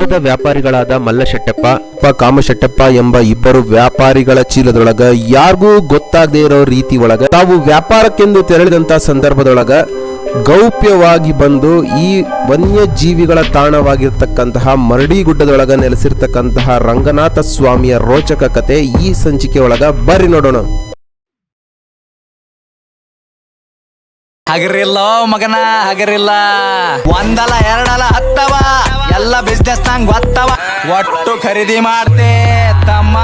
ವಜ್ರದ ವ್ಯಾಪಾರಿಗಳಾದ ಮಲ್ಲಶೆಟ್ಟಪ್ಪ ಪ ಕಾಮಶೆಟ್ಟಪ್ಪ ಎಂಬ ಇಬ್ಬರು ವ್ಯಾಪಾರಿಗಳ ಚೀಲದೊಳಗ ಯಾರಿಗೂ ಗೊತ್ತಾಗದೇ ಇರೋ ರೀತಿ ಒಳಗ ತಾವು ವ್ಯಾಪಾರಕ್ಕೆಂದು ತೆರಳಿದಂತಹ ಸಂದರ್ಭದೊಳಗ ಗೌಪ್ಯವಾಗಿ ಬಂದು ಈ ವನ್ಯಜೀವಿಗಳ ತಾಣವಾಗಿರ್ತಕ್ಕಂತಹ ಮರಡಿ ಗುಡ್ಡದೊಳಗ ನೆಲೆಸಿರ್ತಕ್ಕಂತಹ ರಂಗನಾಥ ಸ್ವಾಮಿಯ ರೋಚಕ ಕತೆ ಈ ಸಂಚಿಕೆ ಒಳಗ ಬರ್ರಿ ನೋಡೋಣ. ಹಗರಿಲ್ಲ ಮಗನ ಹಗರಿಲ್ಲ. ಒಂದಲ್ಲ ಎರಡಲ್ಲ ಹತ್ತವ. ಎಲ್ಲ ಬಿಸ್ನೆಸ್ ನಂಗ್ ಗೊತ್ತವ. ಒಟ್ಟು ಖರೀದಿ ಮಾಡ್ತೆ ತಮ್ಮ.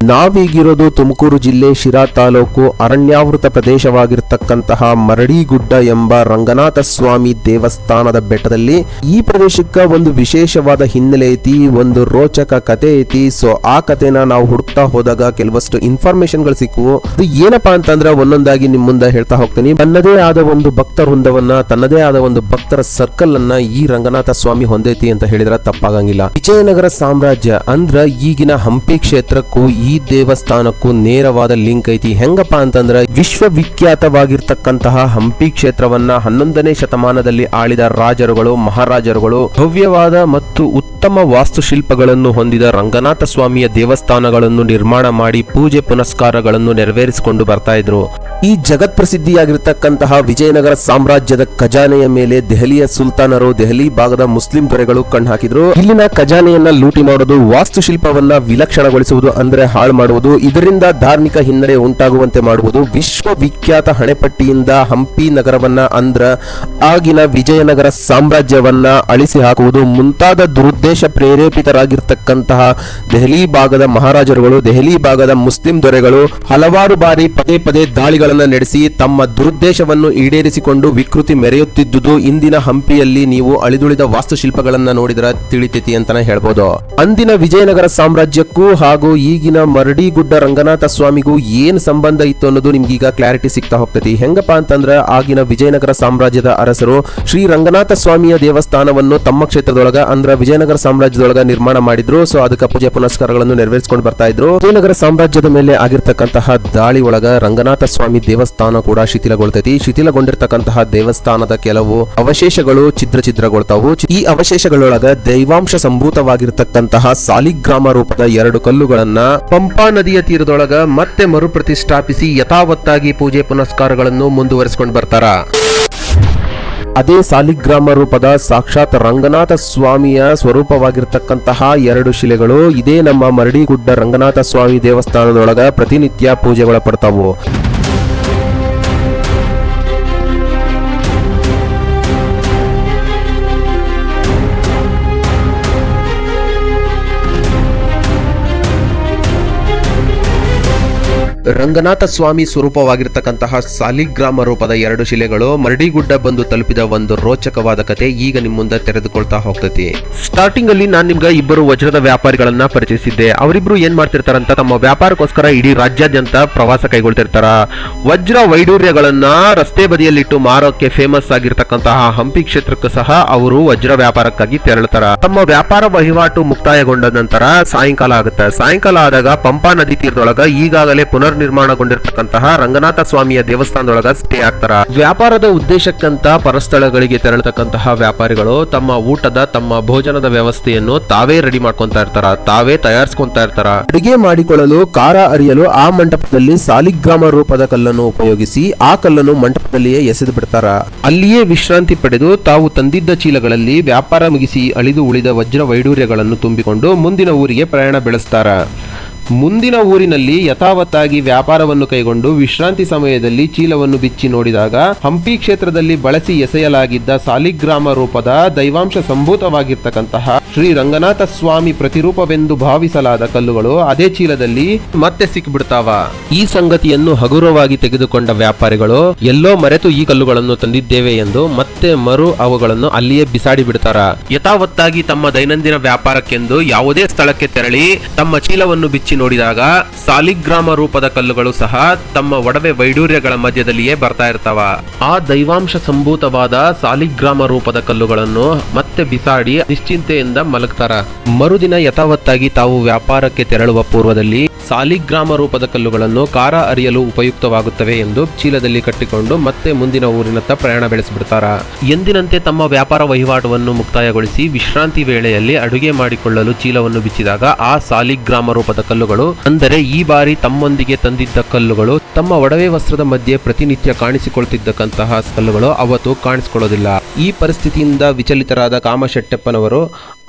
ನಾವೀಗಿರೋದು ತುಮಕೂರು ಜಿಲ್ಲೆ ಶಿರಾ ತಾಲೂಕು ಅರಣ್ಯಾವೃತ ಪ್ರದೇಶವಾಗಿರ್ತಕ್ಕಂತಹ ಮರಡಿಗುಡ್ಡ ಎಂಬ ರಂಗನಾಥ ಸ್ವಾಮಿ ದೇವಸ್ಥಾನದ ಬೆಟ್ಟದಲ್ಲಿ ಈ ಪ್ರದೇಶಕ್ಕ ಒಂದು ವಿಶೇಷವಾದ ಹಿನ್ನೆಲೆ ಐತಿ, ಒಂದು ರೋಚಕ ಕತೆ ಐತಿ. ಸೊ ಆ ಕತೆನ ನಾವು ಹುಡುಕ್ತಾ ಹೋದಾಗ ಕೆಲವಷ್ಟು ಇನ್ಫಾರ್ಮೇಶನ್ಗಳು ಅದು ಏನಪ್ಪಾ ಅಂತಂದ್ರೆ ಒಂದೊಂದಾಗಿ ನಿಮ್ಮ ಮುಂದೆ ಹೇಳ್ತಾ ಹೋಗ್ತೀನಿ. ತನ್ನದೇ ಆದ ಒಂದು ಭಕ್ತ ವೃಂದವನ್ನ, ತನ್ನದೇ ಆದ ಒಂದು ಭಕ್ತರ ಸರ್ಕಲ್ ಅನ್ನ ಈ ರಂಗನಾಥ ಸ್ವಾಮಿ ಹೊಂದೈತಿ ಅಂತ ಹೇಳಿದ್ರೆ ತಪ್ಪಾಗಂಗಿಲ್ಲ. ವಿಜಯನಗರ ಸಾಮ್ರಾಜ್ಯ ಅಂದ್ರ ಈಗಿನ ಹಂಪಿ ಕ್ಷೇತ್ರಕ್ಕೂ ದೇವಸ್ಥಾನಕ್ಕೂ ನೇರವಾದ ಲಿಂಕ್ ಐತಿ. ಹೆಂಗಪ್ಪ ಅಂತಂದ್ರೆ ವಿಶ್ವವಿಖ್ಯಾತವಾಗಿರ್ತಕ್ಕಂತಹ ಹಂಪಿ ಕ್ಷೇತ್ರವನ್ನ ಹನ್ನೊಂದನೇ ಶತಮಾನದಲ್ಲಿ ಆಳಿದ ರಾಜರುಗಳು, ಮಹಾರಾಜರುಗಳು, ಭವ್ಯವಾದ ಮತ್ತು ಉತ್ತಮ ವಾಸ್ತುಶಿಲ್ಪಗಳನ್ನು ಹೊಂದಿದ ರಂಗನಾಥ ಸ್ವಾಮಿಯ ದೇವಸ್ಥಾನಗಳನ್ನು ನಿರ್ಮಾಣ ಮಾಡಿ ಪೂಜೆ ಪುನಸ್ಕಾರಗಳನ್ನು ನೆರವೇರಿಸಿಕೊಂಡು ಬರ್ತಾ ಇದ್ರು. ಈ ಜಗತ್ಪ್ರಸಿದ್ಧಿಯಾಗಿರ್ತಕ್ಕಂತಹ ವಿಜಯನಗರ ಸಾಮ್ರಾಜ್ಯದ ಖಜಾನೆಯ ಮೇಲೆ ದೆಹಲಿಯ ಸುಲ್ತಾನರು, ದೆಹಲಿ ಭಾಗದ ಮುಸ್ಲಿಂ ದೊರೆಗಳು ಕಣ್ಣು ಹಾಕಿದ್ರು. ಇಲ್ಲಿನ ಖಜಾನೆಯನ್ನ ಲೂಟಿ ಮಾಡೋದು, ವಾಸ್ತುಶಿಲ್ಪವನ್ನ ವಿಲಕ್ಷಣಗೊಳಿಸುವುದು ಅಂದ್ರೆ ಹಾಳು ಮಾಡುವುದು, ಇದರಿಂದ ಧಾರ್ಮಿಕ ಹಿನ್ನಡೆ ಉಂಟಾಗುವಂತೆ ಮಾಡುವುದು, ವಿಶ್ವವಿಖ್ಯಾತ ಹಣೆಪಟ್ಟಿಯಿಂದ ಹಂಪಿ ನಗರವನ್ನ ಅಂದ್ರ ಆಗಿನ ವಿಜಯನಗರ ಸಾಮ್ರಾಜ್ಯವನ್ನ ಅಳಿಸಿ ಹಾಕುವುದು ಮುಂತಾದ ದುರುದ್ದೇಶ ಪ್ರೇರೇಪಿತರಾಗಿರ್ತಕ್ಕಂತಹ ದೆಹಲಿ ಭಾಗದ ಮಹಾರಾಜರುಗಳು, ದೆಹಲಿ ಭಾಗದ ಮುಸ್ಲಿಂ ದೊರೆಗಳು ಹಲವಾರು ಬಾರಿ ಪದೇ ಪದೇ ನಡೆಸಿ ತಮ್ಮ ದುರುದ್ದೇಶವನ್ನು ಈಡೇರಿಸಿಕೊಂಡು ವಿಕೃತಿ ಮೆರೆಯುತ್ತಿದ್ದುದು ಇಂದಿನ ಹಂಪಿಯಲ್ಲಿ ನೀವು ಅಳಿದುಳಿದ ವಾಸ್ತುಶಿಲ್ಪಗಳನ್ನ ನೋಡಿದ್ರ ತಿಳಿತೈತಿ ಅಂತಾನೆ ಹೇಳ್ಬೋದು. ಅಂದಿನ ವಿಜಯನಗರ ಸಾಮ್ರಾಜ್ಯಕ್ಕೂ ಹಾಗೂ ಈಗಿನ ಮರಡಿಗುಡ್ಡ ರಂಗನಾಥ ಸ್ವಾಮಿಗೂ ಏನ್ ಸಂಬಂಧ ಇತ್ತು ಅನ್ನೋದು ನಿಮ್ಗೀಗ ಕ್ಲಾರಿಟಿ ಸಿಗ್ತಾ ಹೋಗ್ತೈತಿ. ಹೆಂಗಪ್ಪ ಅಂತಂದ್ರ ಆಗಿನ ವಿಜಯನಗರ ಸಾಮ್ರಾಜ್ಯದ ಅರಸರು ಶ್ರೀ ರಂಗನಾಥ ಸ್ವಾಮಿಯ ದೇವಸ್ಥಾನವನ್ನು ತಮ್ಮ ಕ್ಷೇತ್ರದೊಳಗ ಅಂದ್ರ ವಿಜಯನಗರ ಸಾಮ್ರಾಜ್ಯದೊಳಗ ನಿರ್ಮಾಣ ಮಾಡಿದ್ರು. ಸೊ ಅದಕ್ಕೆ ಪೂಜೆ ಪುನಸ್ಕಾರಗಳನ್ನು ನೆರವೇರಿಸಿಕೊಂಡು ಬರ್ತಾ ಇದ್ರು. ವಿಜಯನಗರ ಸಾಮ್ರಾಜ್ಯದ ಮೇಲೆ ಆಗಿರ್ತಕ್ಕಂತಹ ದಾಳಿ ಒಳಗ ರಂಗನಾಥ ಸ್ವಾಮಿ ದೇವಸ್ಥಾನ ಕೂಡ ಶಿಥಿಲಗೊಳ್ತೈತಿ. ಶಿಥಿಲಗೊಂಡಿರ್ತಕ್ಕಂತಹ ದೇವಸ್ಥಾನದ ಕೆಲವು ಅವಶೇಷಗಳು ಚಿತ್ರ ಚಿತ್ರಗೊಳ್ತಾವು ಈ ಅವಶೇಷಗಳೊಳಗ ದೈವಾಂಶ ಸಂಭೂತವಾಗಿರ್ತಕ್ಕಂತಹ ಸಾಲಿಗ್ರಾಮ ರೂಪದ ಎರಡು ಕಲ್ಲುಗಳನ್ನ ಪಂಪಾ ನದಿಯ ತೀರದೊಳಗ ಮತ್ತೆ ಮರುಪ್ರತಿಷ್ಠಾಪಿಸಿ ಯಥಾವತ್ತಾಗಿ ಪೂಜೆ ಪುನಸ್ಕಾರಗಳನ್ನು ಮುಂದುವರಿಸಿಕೊಂಡು ಬರ್ತಾರ. ಅದೇ ಸಾಲಿಗ್ರಾಮ ರೂಪದ ಸಾಕ್ಷಾತ್ ರಂಗನಾಥ ಸ್ವಾಮಿಯ ಸ್ವರೂಪವಾಗಿರ್ತಕ್ಕಂತಹ ಎರಡು ಶಿಲೆಗಳು ಇದೇ ನಮ್ಮ ಮರಡಿಗುಡ್ಡ ರಂಗನಾಥ ಸ್ವಾಮಿ ದೇವಸ್ಥಾನದೊಳಗ ಪ್ರತಿನಿತ್ಯ ಪೂಜೆಗೊಳಪಡ್ತಾವು ರಂಗನಾಥ ಸ್ವಾಮಿ ಸ್ವರೂಪವಾಗಿರ್ತಕ್ಕಂತಹ ಸಾಲಿಗ್ರಾಮ ರೂಪದ ಎರಡು ಶಿಲೆಗಳು ಮರಡಿಗುಡ್ಡ ಬಂದು ತಲುಪಿದ ಒಂದು ರೋಚಕವಾದ ಕತೆ ಈಗ ನಿಮ್ಮ ಮುಂದೆ ತೆರೆದುಕೊಳ್ತಾ ಹೋಗ್ತೈತಿ. ಸ್ಟಾರ್ಟಿಂಗ್ ಅಲ್ಲಿ ನಾನ್ ನಿಮ್ಗೆ ಇಬ್ಬರು ವಜ್ರದ ವ್ಯಾಪಾರಿಗಳನ್ನ ಪರಿಚಯಿಸಿದ್ದೆ. ಅವರಿಬ್ರು ಏನ್ ಮಾಡ್ತಿರ್ತಾರಂತ ತಮ್ಮ ವ್ಯಾಪಾರಕ್ಕೋಸ್ಕರ ಇಡೀ ರಾಜ್ಯಾದ್ಯಂತ ಪ್ರವಾಸ ಕೈಗೊಳ್ತಿರ್ತಾರ. ವಜ್ರ ವೈಡೂರ್ಯಗಳನ್ನ ರಸ್ತೆ ಬದಿಯಲ್ಲಿಟ್ಟು ಮಾರೋಕೆ ಫೇಮಸ್ ಆಗಿರ್ತಕ್ಕಂತಹ ಹಂಪಿ ಕ್ಷೇತ್ರಕ್ಕೂ ಸಹ ಅವರು ವಜ್ರ ವ್ಯಾಪಾರಕ್ಕಾಗಿ ತೆರಳುತ್ತಾರ ತಮ್ಮ ವ್ಯಾಪಾರ ವಹಿವಾಟು ಮುಕ್ತಾಯಗೊಂಡ ನಂತರ ಸಾಯಂಕಾಲ ಆಗುತ್ತೆ. ಸಾಯಂಕಾಲ ಆದಾಗ ಪಂಪಾ ನದಿ ತೀರದೊಳಗ ಈಗಾಗಲೇ ಪುನರ್ ನಿರ್ಮಾಣಗೊಂಡಿರ್ತಕ್ಕಂತಹ ರಂಗನಾಥ ಸ್ವಾಮಿಯ ದೇವಸ್ಥಾನದೊಳಗ ಸ್ಟೇ ಆಗ್ತಾರ. ವ್ಯಾಪಾರದ ಉದ್ದೇಶಕ್ಕಂತ ಪರಸ್ಥಳಗಳಿಗೆ ತೆರಳತಕ್ಕಂತಹ ವ್ಯಾಪಾರಿಗಳು ತಮ್ಮ ಊಟದ, ತಮ್ಮ ಭೋಜನದ ವ್ಯವಸ್ಥೆಯನ್ನು ತಾವೇ ರೆಡಿ ಮಾಡ್ಕೊಂತಾ ಇರ್ತಾರ, ತಾವೇ ತಯಾರಿಸ್ಕೊಂತಾ ಇರ್ತಾರ. ಅಡಿಗೆ ಮಾಡಿಕೊಳ್ಳಲು ಕಾರ ಅರಿಯಲು ಆ ಮಂಟಪದಲ್ಲಿ ಸಾಲಿಗ್ರಾಮ ರೂಪದ ಕಲ್ಲನ್ನು ಉಪಯೋಗಿಸಿ ಆ ಕಲ್ಲನ್ನು ಮಂಟಪದಲ್ಲಿಯೇ ಎಸೆದು ಬಿಡ್ತಾರ. ಅಲ್ಲಿಯೇ ವಿಶ್ರಾಂತಿ ಪಡೆದು ತಾವು ತಂದಿದ್ದ ಚೀಲಗಳಲ್ಲಿ ವ್ಯಾಪಾರ ಮುಗಿಸಿ ಅಳಿದು ಉಳಿದ ವಜ್ರ ವೈಡೂರ್ಯಗಳನ್ನು ತುಂಬಿಕೊಂಡು ಮುಂದಿನ ಊರಿಗೆ ಪ್ರಯಾಣ ಬೆಳೆಸ್ತಾರ. ಮುಂದಿನ ಊರಿನಲ್ಲಿ ಯಥಾವತ್ತಾಗಿ ವ್ಯಾಪಾರವನ್ನು ಕೈಗೊಂಡು ವಿಶ್ರಾಂತಿ ಸಮಯದಲ್ಲಿ ಚೀಲವನ್ನು ಬಿಚ್ಚಿ ನೋಡಿದಾಗ ಹಂಪಿ ಕ್ಷೇತ್ರದಲ್ಲಿ ಬಳಸಿ ಎಸೆಯಲಾಗಿದ್ದ ಸಾಲಿಗ್ರಾಮ ರೂಪದ ದೈವಾಂಶ ಸಂಭೂತವಾಗಿರ್ತಕ್ಕಂತಹ ಶ್ರೀ ರಂಗನಾಥ ಸ್ವಾಮಿ ಪ್ರತಿರೂಪವೆಂದು ಭಾವಿಸಲಾದ ಕಲ್ಲುಗಳು ಅದೇ ಚೀಲದಲ್ಲಿ ಮತ್ತೆ ಸಿಕ್ಬಿಡ್ತಾವ. ಈ ಸಂಗತಿಯನ್ನು ಹಗುರವಾಗಿ ತೆಗೆದುಕೊಂಡ ವ್ಯಾಪಾರಿಗಳು, ಎಲ್ಲೋ ಮರೆತು ಈ ಕಲ್ಲುಗಳನ್ನು ತಂದಿದ್ದೇವೆ ಎಂದು ಮತ್ತೆ ಮರು ಅವುಗಳನ್ನು ಅಲ್ಲಿಯೇ ಬಿಸಾಡಿ ಬಿಡ್ತಾರ. ಯಥಾವತ್ತಾಗಿ ತಮ್ಮ ದೈನಂದಿನ ವ್ಯಾಪಾರಕ್ಕೆಂದು ಯಾವುದೇ ಸ್ಥಳಕ್ಕೆ ತೆರಳಿ, ತಮ್ಮ ಚೀಲವನ್ನು ಬಿಚ್ಚಿ ನೋಡಿದಾಗ ಸಾಲಿಗ್ರಾಮ ರೂಪದ ಕಲ್ಲುಗಳು ಸಹ ತಮ್ಮ ಒಡವೆ ವೈಡೂರ್ಯಗಳ ಮಧ್ಯದಲ್ಲಿಯೇ ಬರ್ತಾ ಇರ್ತಾವ. ಆ ದೈವಾಂಶ ಸಂಭೂತವಾದ ಸಾಲಿಗ್ರಾಮ ರೂಪದ ಕಲ್ಲುಗಳನ್ನು ಮತ್ತೆ ಬಿಸಾಡಿ ನಿಶ್ಚಿಂತೆಯಿಂದ ಮಲಗ್ತಾರ. ಮರುದಿನ ಯಥಾವತ್ತಾಗಿ ತಾವು ವ್ಯಾಪಾರಕ್ಕೆ ತೆರಳುವ ಪೂರ್ವದಲ್ಲಿ ಸಾಲಿಗ್ರಾಮ ರೂಪದ ಕಲ್ಲುಗಳನ್ನು ಕಾರ ಅರಿಯಲು ಉಪಯುಕ್ತವಾಗುತ್ತವೆ ಎಂದು ಚೀಲದಲ್ಲಿ ಕಟ್ಟಿಕೊಂಡು ಮತ್ತೆ ಮುಂದಿನ ಊರಿನತ್ತ ಪ್ರಯಾಣ ಬೆಳೆಸಿಬಿಡ್ತಾರ. ಎಂದಿನಂತೆ ತಮ್ಮ ವ್ಯಾಪಾರ ವಹಿವಾಟವನ್ನು ಮುಕ್ತಾಯಗೊಳಿಸಿ ವಿಶ್ರಾಂತಿ ವೇಳೆಯಲ್ಲಿ ಅಡುಗೆ ಮಾಡಿಕೊಳ್ಳಲು ಚೀಲವನ್ನು ಬಿಚ್ಚಿದಾಗ ಆ ಸಾಲಿಗ್ರಾಮ ರೂಪದ ಕಲ್ಲುಗಳು, ಅಂದರೆ ಈ ಬಾರಿ ತಮ್ಮೊಂದಿಗೆ ತಂದಿದ್ದ ಕಲ್ಲುಗಳು, ತಮ್ಮ ಒಡವೆ ವಸ್ತ್ರದ ಮಧ್ಯೆ ಪ್ರತಿನಿತ್ಯ ಕಾಣಿಸಿಕೊಳ್ತಿದ್ದಕ್ಕಂತಹ ಕಲ್ಲುಗಳು ಅವತ್ತು ಕಾಣಿಸಿಕೊಳ್ಳೋದಿಲ್ಲ. ಈ ಪರಿಸ್ಥಿತಿಯಿಂದ ವಿಚಲಿತರಾದ ಕಾಮಶೆಟ್ಟಪ್ಪನವರು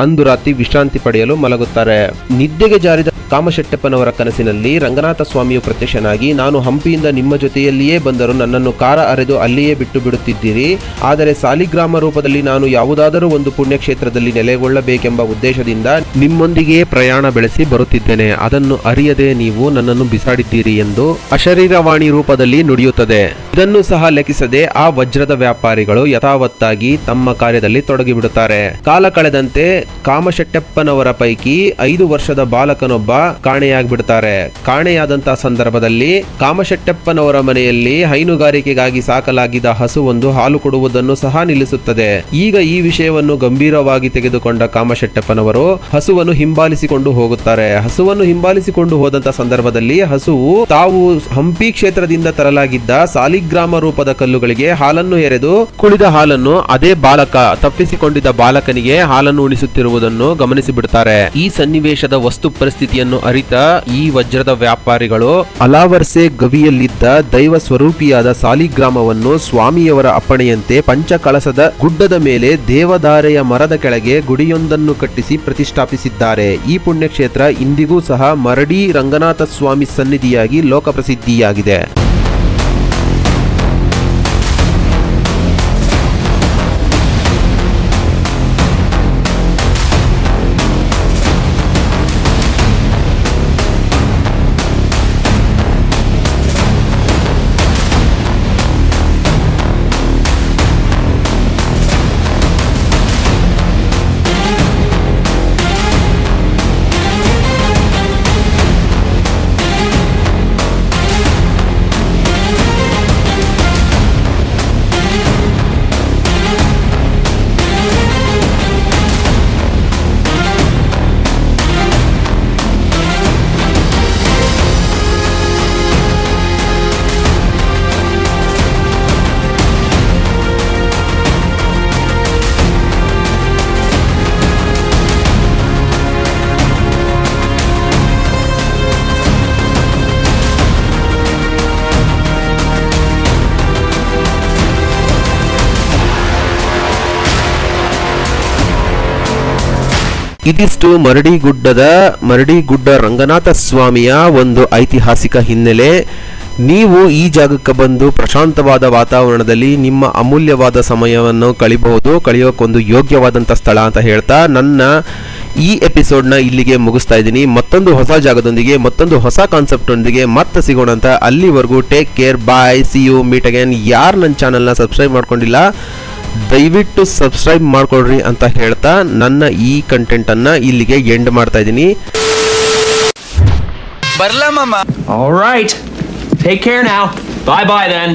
ಅಂದು ರಾತ್ರಿ ವಿಶ್ರಾಂತಿ ಪಡೆಯಲು ಮಲಗುತ್ತಾರೆ. ನಿದ್ದೆಗೆ ಜಾರಿದ ಕಾಮಶೆಟ್ಟಪ್ಪನವರ ಕನಸಿನಲ್ಲಿ ರಂಗನಾಥ ಸ್ವಾಮಿಯು ಪ್ರತ್ಯಕ್ಷನಾಗಿ, ನಾನು ಹಂಪಿಯಿಂದ ನಿಮ್ಮ ಜೊತೆಯಲ್ಲಿಯೇ ಬಂದರೂ ನನ್ನನ್ನು ಕಾರ ಅರೆದು ಅಲ್ಲಿಯೇ ಬಿಟ್ಟು ಬಿಡುತ್ತಿದ್ದೀರಿ. ಆದರೆ ಸಾಲಿಗ್ರಾಮ ರೂಪದಲ್ಲಿ ನಾನು ಯಾವುದಾದರೂ ಒಂದು ಪುಣ್ಯಕ್ಷೇತ್ರದಲ್ಲಿ ನೆಲೆಗೊಳ್ಳಬೇಕೆಂಬ ಉದ್ದೇಶದಿಂದ ನಿಮ್ಮೊಂದಿಗೆ ಪ್ರಯಾಣ ಬೆಳೆಸಿ ಬರುತ್ತಿದ್ದೇನೆ. ಅದನ್ನು ಅರಿಯದೆ ನೀವು ನನ್ನನ್ನು ಬಿಸಾಡಿದ್ದೀರಿ ಎಂದು ಅಶರೀರವಾಣಿ ರೂಪದಲ್ಲಿ ನುಡಿಯುತ್ತದೆ. ಇದನ್ನು ಸಹ ಲೆಕ್ಕಿಸದೆ ಆ ವಜ್ರದ ವ್ಯಾಪಾರಿಗಳು ಯಥಾವತ್ತಾಗಿ ತಮ್ಮ ಕಾರ್ಯದಲ್ಲಿ ತೊಡಗಿಬಿಡುತ್ತಾರೆ. ಕಾಲ ಕಳೆದಂತೆ ಕಾಮಶೆಟ್ಟಪ್ಪನವರ ಪೈಕಿ ಐದು ವರ್ಷದ ಬಾಲಕನೊಬ್ಬ ಕಾಣೆಯಾಗ್ಬಿಡ್ತಾರೆ. ಕಾಣೆಯಾದಂತಹ ಸಂದರ್ಭದಲ್ಲಿ ಕಾಮಶೆಟ್ಟಪ್ಪನವರ ಮನೆಯಲ್ಲಿ ಹೈನುಗಾರಿಕೆಗಾಗಿ ಸಾಕಲಾಗಿದ್ದ ಹಸು ಒಂದು ಹಾಲು ಕೊಡುವುದನ್ನು ಸಹ ನಿಲ್ಲಿಸುತ್ತದೆ. ಈಗ ಈ ವಿಷಯವನ್ನು ಗಂಭೀರವಾಗಿ ತೆಗೆದುಕೊಂಡ ಕಾಮಶೆಟ್ಟಪ್ಪನವರು ಹಸುವನ್ನು ಹಿಂಬಾಲಿಸಿಕೊಂಡು ಹೋಗುತ್ತಾರೆ. ಹಸುವನ್ನು ಹಿಂಬಾಲಿಸಿಕೊಂಡು ಹೋದಂತ ಸಂದರ್ಭದಲ್ಲಿ ಹಸುವು ತಾವು ಹಂಪಿ ಕ್ಷೇತ್ರದಿಂದ ತರಲಾಗಿದ್ದ ಸಾಲಿಗ್ರಾಮ ರೂಪದ ಕಲ್ಲುಗಳಿಗೆ ಹಾಲನ್ನು ಎರೆದು ಕುಳಿದ ಹಾಲನ್ನು ಅದೇ ಬಾಲಕ, ತಪ್ಪಿಸಿಕೊಂಡಿದ್ದ ಬಾಲಕನಿಗೆ ಹಾಲನ್ನು ಉಳಿಸುತ್ತಿರುವುದನ್ನು ಗಮನಿಸಿ ಬಿಡುತ್ತಾರೆ ಈ ಸನ್ನಿವೇಶದ ವಸ್ತು ಪರಿಸ್ಥಿತಿಯನ್ನು ಅರಿತ ಈ ವಜ್ರದ ವ್ಯಾಪಾರಿಗಳು ಅಲಾವರ್ಸೆ ಗವಿಯಲ್ಲಿದ್ದ ದೈವ ಸ್ವರೂಪಿಯಾದ ಸಾಲಿಗ್ರಾಮವನ್ನು ಸ್ವಾಮಿಯವರ ಅಪ್ಪಣೆಯಂತೆ ಪಂಚಕಳಸದ ಗುಡ್ಡದ ಮೇಲೆ ದೇವದಾರೆಯ ಮರದ ಕೆಳಗೆ ಗುಡಿಯೊಂದನ್ನು ಕಟ್ಟಿಸಿ ಪ್ರತಿಷ್ಠಾಪಿಸಿದ್ದಾರೆ. ಈ ಪುಣ್ಯಕ್ಷೇತ್ರ ಇಂದಿಗೂ ಸಹ ಮರಡಿ ರಂಗನಾಥ ಸ್ವಾಮಿ ಸನ್ನಿಧಿಯಾಗಿ ಲೋಕಪ್ರಸಿದ್ಧಿಯಾಗಿದೆ. ಇದಿಷ್ಟು ಮರಡಿಗುಡ್ಡದ ಮರಡಿಗುಡ್ಡ ರಂಗನಾಥ ಸ್ವಾಮಿಯ ಒಂದು ಐತಿಹಾಸಿಕ ಹಿನ್ನೆಲೆ. ನೀವು ಈ ಜಾಗಕ್ಕೆ ಬಂದು ಪ್ರಶಾಂತವಾದ ವಾತಾವರಣದಲ್ಲಿ ನಿಮ್ಮ ಅಮೂಲ್ಯವಾದ ಸಮಯವನ್ನು ಕಳಿಬಹುದು, ಕಳೆಯೋಕ್ಕೊಂದು ಯೋಗ್ಯವಾದಂಥ ಸ್ಥಳ ಅಂತ ಹೇಳ್ತಾ ನನ್ನ ಈ ಎಪಿಸೋಡ್ನ ಇಲ್ಲಿಗೆ ಮುಗಿಸ್ತಾ ಇದ್ದೀನಿ. ಮತ್ತೊಂದು ಹೊಸ ಜಾಗದೊಂದಿಗೆ, ಮತ್ತೊಂದು ಹೊಸ ಕಾನ್ಸೆಪ್ಟೊಂದಿಗೆ ಮತ್ತೆ ಸಿಗೋಣ ಅಂತ ಅಲ್ಲಿವರೆಗೂ take care bye see you meet again ಯಾರು ನನ್ನ ಚಾನಲ್ನ ಸಬ್ಸ್ಕ್ರೈಬ್ ಮಾಡ್ಕೊಂಡಿಲ್ಲ ದಯವಿಟ್ಟು ಸಬ್ಸ್ಕ್ರೈಬ್ ಮಾಡ್ಕೊಳ್ರಿ ಅಂತ ಹೇಳ್ತಾ ನನ್ನ ಈ ಕಂಟೆಂಟನ್ನು ಇಲ್ಲಿಗೆ ಎಂಡ್ ಮಾಡ್ತಾ ಇದ್ದೀನಿ ಬರ್ಲಮ್ಮಮ್ಮ All right. Take care now. Bye bye then.